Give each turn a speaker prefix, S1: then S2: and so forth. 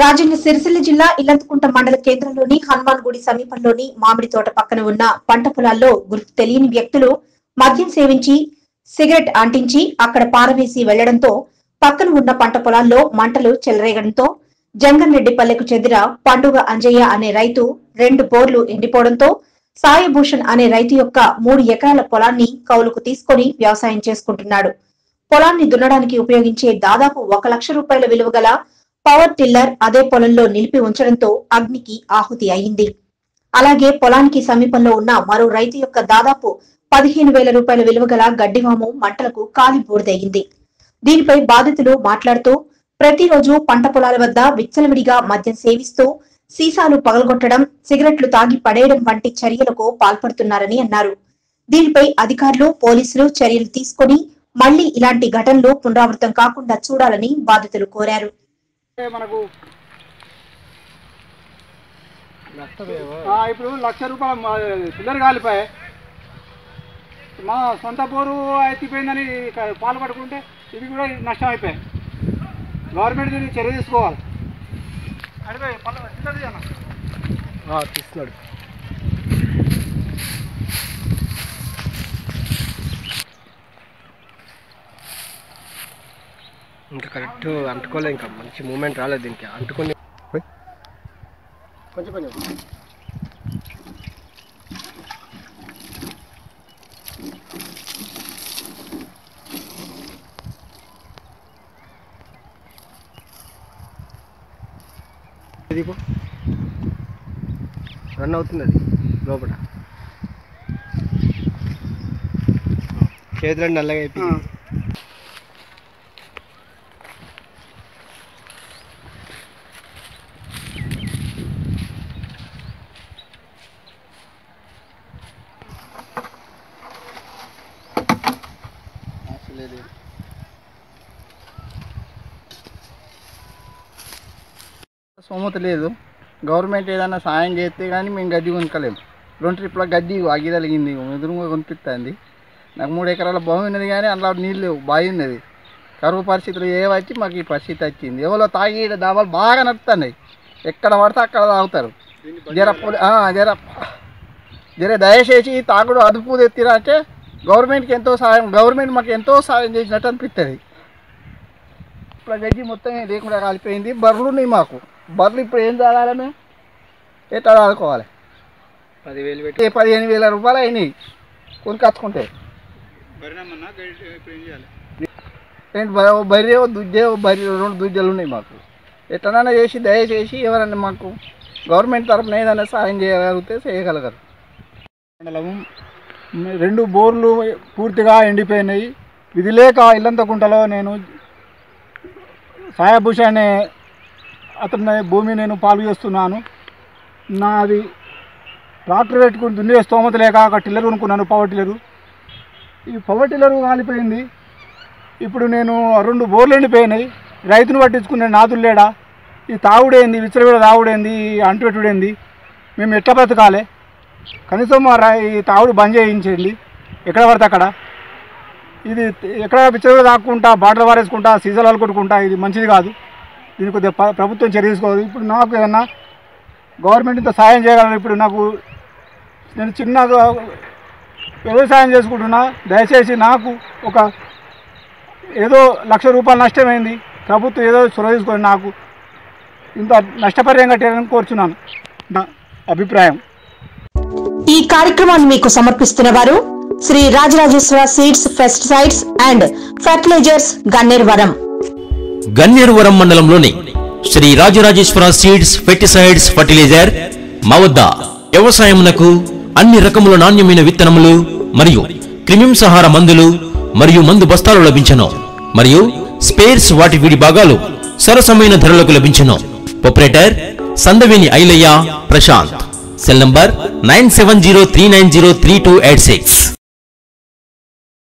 S1: రాజన్న సిరిసిల్ల జిల్లా ఇల్లంతకుంట మండల కేంద్రంలోని హనుమాన్ గుడి సమీపంలోని మామిడి తోట పక్కన ఉన్న పంట పొలాల్లో గుర్తు తెలియని వ్యక్తులు మద్యం సేవించి సిగరెట్ అంటించి అక్కడ పారవేసి వెళ్ళడంతో పక్కన ఉన్న పంట పొలాల్లో మంటలు చెలరేగడంతో జంగన్రెడ్డిపల్లెకు చెందిన పండుగ అంజయ్య అనే రైతు రెండు బోర్లు ఎండిపోవడంతో సాయభూషణ్ అనే రైతు యొక్క మూడు ఎకరాల పొలాన్ని కౌలుకు తీసుకొని వ్యవసాయం చేసుకుంటున్నాడు. పొలాన్ని దున్నడానికి ఉపయోగించే దాదాపు ఒక లక్ష రూపాయల విలువ గల పవర్ టిల్లర్ అదే పొలంలో నిలిపి ఉంచడంతో అగ్నికి ఆహుతి అయింది అలాగే పొలానికి సమీపంలో ఉన్న మరో రైతు యొక్క దాదాపు పదిహేను వేల రూపాయల విలువ గల గడ్డివాము మంటలకు కాలి బూడిదయ్యింది. దీనిపై బాధితులు మాట్లాడుతూ ప్రతిరోజు పంట పొలాల వద్ద విచ్చలవిడిగా మద్యం సేవిస్తూ సీసాలు పగలగొట్టడం సిగరెట్లు తాగి పడేయడం వంటి చర్యలకు పాల్పడుతున్నారని అన్నారు. దీనిపై అధికారులు పోలీసులు చర్యలు తీసుకొని మళ్ళీ ఇలాంటి ఘటనలు పునరావృతం కాకుండా చూడాలని బాధితులు కోరారు.
S2: మనకు ఆ, ఇప్పుడు లక్ష రూపాయల చిల్లర కాలిపోయాయి. మా సొంత బోరు ఎత్తిపోయిందని పాలు పడుకుంటే ఇది కూడా నష్టం అయిపోయాయి గవర్నమెంట్ దీనికి చర్య తీసుకోవాలి. అడిపోయి అన్న
S3: తీస్తున్నాడు. ఇంకా కరెక్ట్ అంటుకోలే ఇంకా. మంచి మూమెంట్ రాలేదు దీనికి. అంటుకుని కొంచెం కొంచెం. దీపు రన్ అవుతుంది అది లోపల. చేతులు నల్లగా అయిపోయింది
S2: సోమత లేదు. గవర్నమెంట్ ఏదైనా సాయం చేస్తే కానీ మేము గడ్డి కొనుక్కలేము రెండు ట్రిప్ల గడ్డి అగ్గి తగిలింది ఎదురుగా కొనిపిస్తుంది నాకు మూడు ఎకరాల భూమి ఉన్నది కానీ అందులో నీళ్ళు లేవు. బావి ఉన్నది. కరువు పరిస్థితులు ఏ వచ్చి మాకు ఈ పరిస్థితి వచ్చింది. ఎవరో తాగి దాబాలు బాగా నడుస్తున్నాయి ఎక్కడ పడితే అక్కడ తాగుతారు. జర జర జర దయచేసి ఈ తాగుడు అదుపు తెత్తిరా అంటే గవర్నమెంట్కి ఎంతో సాయం గవర్నమెంట్ మాకు ఎంతో సాయం చేసినట్టు అనిపిస్తుంది ఇప్పుడు ఆ గడ్డి మొత్తం లేకుండా కాలిపోయింది బర్రెలు ఉన్నాయి మాకు బర్రెలు ఇప్పుడు ఏం తాగాలి మేము ఎట్లా తాడుకోవాలి
S3: పదివేలు పెట్టి
S2: ఏ పదిహేను వేల రూపాయలు అయినాయి కొనుకొచ్చుకుంటే ఏంటి బ- బర్రె ఓ దుడ్డే ఓ బర్రె రెండు దుడ్డలు ఉన్నాయి మాకు ఎట్లనైనా చేసి దయచేసి ఎవరైనా మాకు గవర్నమెంట్ తరఫున ఏదైనా సాయం చేయగలిగితే చేయగలగరు
S4: మండలము రెండు బోర్లు పూర్తిగా ఎండిపోయినాయి. ఇది లేక ఇల్లంతకుంటలో నేను సాయాభూష అనే అతని భూమి నేను పాలు చేస్తున్నాను. నాది ట్రాక్టర్ పెట్టుకుని దున్నే స్తోమత లేక ఒక టిల్లర్ కొనుక్కున్నాను పవర్ టిల్లరు. ఈ పవర్ టిల్లరు కాలిపోయింది. ఇప్పుడు నేను రెండు బోర్లు ఎండిపోయినాయి. రైతును పట్టించుకునే నాదులు లేడా? ఈ తాగుడేంది విచ్చలవిడ తాగుడేంది అంటుపెట్టుడేంది మేము ఎట్లా బ్రతకాలే? కనీసం మా ఈ తాగుడు బంద్ చేయించండి. ఎక్కడ పడితే అక్కడ. ఇది ఎక్కడ పిచ్చగా తాక్కుంటా బాటలు పారేసుకుంటా సీజన్లు కొట్టుకుంటా ఇది మంచిది కాదు. దీనికి కొద్దిగా ప్రభుత్వం చర్య తీసుకోవాలి. ఇప్పుడు నాకు ఏదన్నా గవర్నమెంట్ ఇంత సాయం చేయగలరు? ఇప్పుడు నాకు నేను చిన్న వ్యవసాయం చేసుకుంటున్నా? దయచేసి నాకు ఒక ఏదో లక్ష రూపాయలు నష్టమైంది. ప్రభుత్వం ఏదో చొరవ తీసుకొని నాకు ఇంత నష్టపరిహారం కట్టారని కోరుచున్నాను. నా అభిప్రాయం.
S1: ఈ కార్యక్రమాన్ని మీకు సమర్పిస్తున్న వారు Shri Rajarajeshwara seeds pesticides and fertilizers Ganneruvaram.
S5: Gannervaram మండలంలోని Shri Rajarajeshwara seeds pesticides fertilizer మా వద్ద వ్యవసాయమునకు అన్ని రకముల నాణ్యమైన విత్తనములు మరియు క్రిమింసహార మందులు మరియు మందు బస్తాలు లభించను. మరియు స్పేర్స్ వాటి విడి భాగాలు సరసమైన ధరలకు లభించను. Operator Sandaveni Ailayya Prashanth. Cell number nine seven zero three nine zero three two eight six